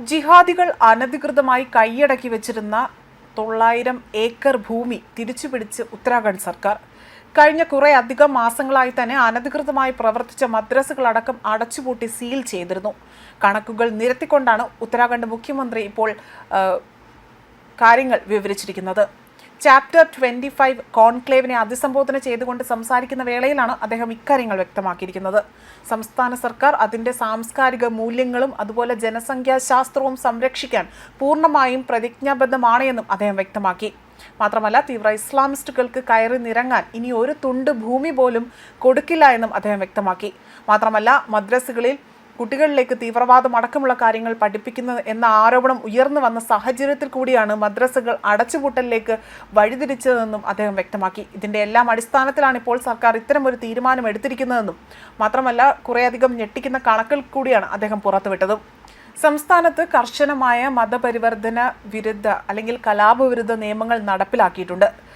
ജിഹാദികൾ അനധികൃതമായി കൈയടക്കി വെച്ചിരുന്ന തൊള്ളായിരം ഏക്കർ ഭൂമി തിരിച്ചുപിടിച്ച് ഉത്തരാഖണ്ഡ് സർക്കാർ. കഴിഞ്ഞ കുറേ അധികം മാസങ്ങളായി തന്നെ അനധികൃതമായി പ്രവർത്തിച്ച മദ്രസകളടക്കം അടച്ചുപൂട്ടി സീൽ ചെയ്തിരുന്നു. കണക്കുകൾ നിരത്തിക്കൊണ്ടാണ് ഉത്തരാഖണ്ഡ് മുഖ്യമന്ത്രി ഇപ്പോൾ കാര്യങ്ങൾ വിവരിച്ചിരിക്കുന്നത്. ചാപ്റ്റർ ട്വന്റി ഫൈവ് കോൺക്ലേവിനെ അഭിസംബോധന ചെയ്തുകൊണ്ട് സംസാരിക്കുന്ന വേളയിലാണ് അദ്ദേഹം ഇക്കാര്യങ്ങൾ വ്യക്തമാക്കിയിരിക്കുന്നത്. സംസ്ഥാന സർക്കാർ അതിന്റെ സാംസ്കാരിക മൂല്യങ്ങളും അതുപോലെ ജനസംഖ്യാ ശാസ്ത്രവും സംരക്ഷിക്കാൻ പൂർണമായും പ്രതിജ്ഞാബദ്ധമാണ് എന്നും അദ്ദേഹം വ്യക്തമാക്കി. മാത്രമല്ല തീവ്ര ഇസ്ലാമിസ്റ്റുകൾക്ക് കയറി നിരങ്ങാൻ ഇനി ഒരു തുണ്ട് ഭൂമി പോലും കൊടുക്കില്ല എന്നും അദ്ദേഹം വ്യക്തമാക്കി. മാത്രമല്ല മദ്രസകളിൽ കുട്ടികളിലേക്ക് തീവ്രവാദം അടക്കമുള്ള കാര്യങ്ങൾ പഠിപ്പിക്കുന്നത് എന്ന ആരോപണം ഉയർന്നു വന്ന സാഹചര്യത്തിൽ കൂടിയാണ് മദ്രസകൾ അടച്ചുപൂട്ടലിലേക്ക് വഴിതിരിച്ചതെന്നും അദ്ദേഹം വ്യക്തമാക്കി. ഇതിന്റെ എല്ലാം അടിസ്ഥാനത്തിലാണ് ഇപ്പോൾ സർക്കാർ ഇത്തരം ഒരു തീരുമാനം എടുത്തിരിക്കുന്നതെന്നും മാത്രമല്ല കുറേയധികം ഞെട്ടിക്കുന്ന കണക്കിൽ കൂടിയാണ് അദ്ദേഹം പുറത്തുവിട്ടതും. സംസ്ഥാനത്ത് കർശനമായ മതപരിവർത്തന വിരുദ്ധ അല്ലെങ്കിൽ കലാപവിരുദ്ധ നിയമങ്ങൾ നടപ്പിലാക്കിയിട്ടുണ്ട്.